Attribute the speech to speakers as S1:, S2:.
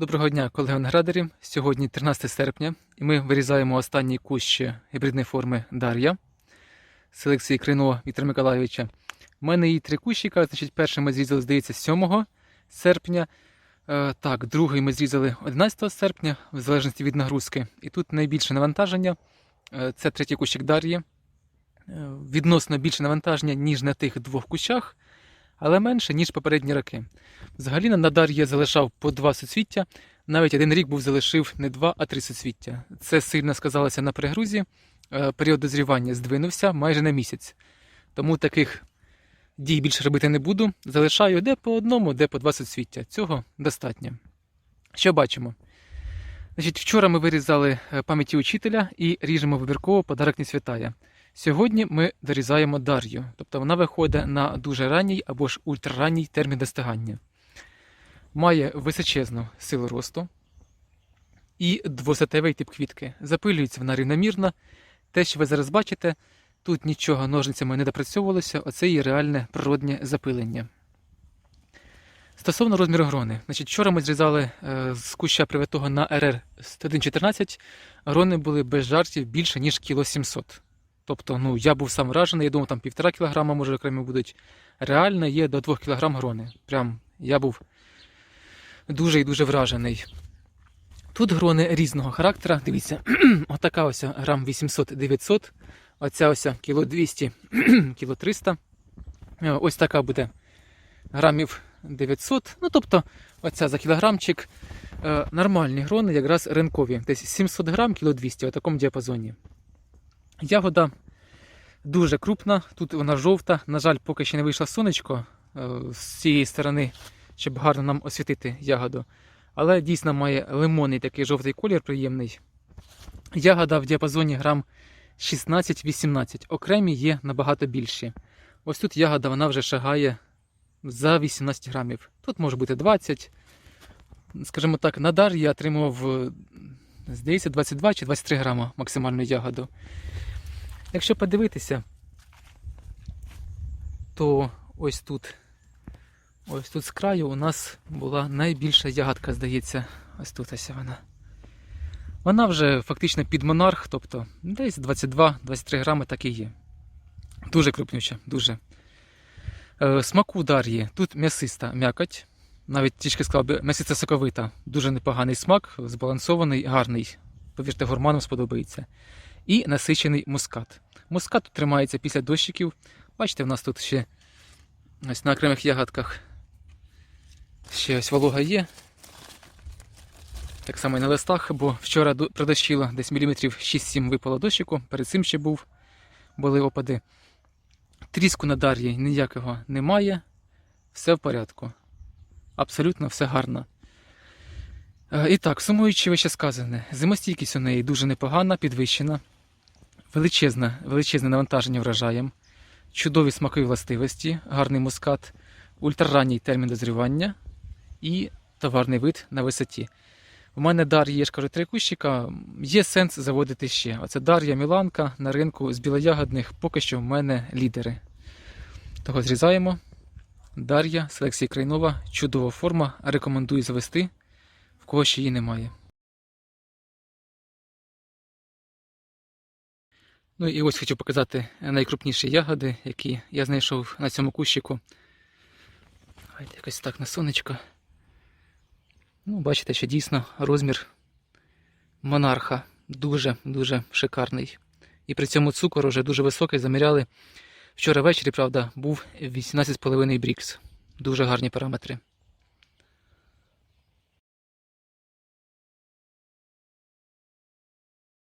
S1: Доброго дня, колеги виноградарі. Сьогодні 13 серпня, і ми вирізаємо останній кущ гібридної форми Дар'я селекції Кринова Віктора Миколайовича. У мене її три кущика. Значить, перший ми зрізали, здається, 7 серпня. Е, так, другий ми зрізали 11 серпня, в залежності від нагрузки. І тут найбільше навантаження. Е, це третій кущик Дар'ї. Е, відносно більше навантаження, ніж на тих двох кущах, але менше, ніж попередні роки. Взагалі на дар я залишав по два суцвіття. Навіть один рік був залишив не два, а три суцвіття. Це сильно сказалося на перегрузі. Е, Період дозрівання здвинувся майже на місяць. Тому таких дій більше робити не буду. Залишаю де по одному, де по два суцвіття. Цього достатньо. Що бачимо? Значить, вчора ми вирізали е, пам'яті учителя і ріжемо вибірково подарок не святая. Сьогодні ми дорізаємо Дар'ю, тобто вона виходить на дуже ранній або ж ультраранній термін достигання. Має височезну силу росту і двосатевий тип квітки. Запилюється вона рівномірно. Те, що ви зараз бачите, тут нічого ножницями не допрацьовувалося, оце її реальне природнє запилення. Стосовно розміру грони, значить, вчора ми зрізали е, з куща привитого на РР 114. Грони були без жартів більше, ніж кіло 700. Тобто, ну, я був сам вражений, я думав, там півтора кілограма, може, окремі будуть. Реально є до 2 кілограм грони. Прям я був дуже і дуже вражений. Тут грони різного характера. Дивіться, отака ось грам 800-900, оця ось кіло 200, кіло 300. Е, Ось така буде грамів 900. Ну, тобто, оця за кілограмчик. Е, Нормальні грони, якраз ринкові. Десь 700 грам, кіло 200 в такому діапазоні. Ягода дуже крупна, тут вона жовта. На жаль, поки ще не вийшло сонечко е, з цієї сторони, щоб гарно нам освітити ягоду. Але дійсно має лимонний такий жовтий колір приємний. Ягода в діапазоні грам 16-18. Окремі є набагато більші. Ось тут ягода вона вже шагає за 18 грамів. Тут може бути 20. Скажімо так, на дар я отримував, е, здається, 22 чи 23 грама максимальну ягоду. Якщо подивитися, то ось тут, ось тут з краю у нас була найбільша ягодка, здається, ось тут ось вона. Вона вже фактично під монарх, тобто десь 22-23 грами так і є. Дуже крупнюча, дуже. Е, смаку дар'ї. Тут м'ясиста м'якоть. Навіть трішки сказав би м'ясиста соковита. Дуже непоганий смак, збалансований, гарний. Повірте, гурманам сподобається і насичений мускат. Мускат тримається після дощиків. Бачите, в нас тут ще ось на окремих ягодках ще ось волога є. Так само і на листах, бо вчора до- продощило десь міліметрів 6-7 випало дощику, перед цим ще був, були опади. Тріску на дар'ї ніякого немає, все в порядку. Абсолютно все гарно. Е, І так, сумуючи вище сказане, зимостійкість у неї дуже непогана, підвищена, величезне, величезне навантаження вражаєм, чудові смакові властивості, гарний мускат, ультраранній термін дозрівання і товарний вид на висоті. У мене Дар'я, я ж кажу, три кущика, є сенс заводити ще. Оце Дар'я Міланка на ринку з білоягодних, поки що в мене лідери. Того зрізаємо. Дар'я, селекції Крайнова, чудова форма, рекомендую завести в кого ще її немає. Ну і ось хочу показати найкрупніші ягоди, які я знайшов на цьому кущику. Давайте якось так на сонечко. Ну, бачите, що дійсно розмір монарха дуже-дуже шикарний. І при цьому цукор вже дуже високий. Заміряли. Вчора ввечері, правда, був 18,5 брікс. Дуже гарні параметри.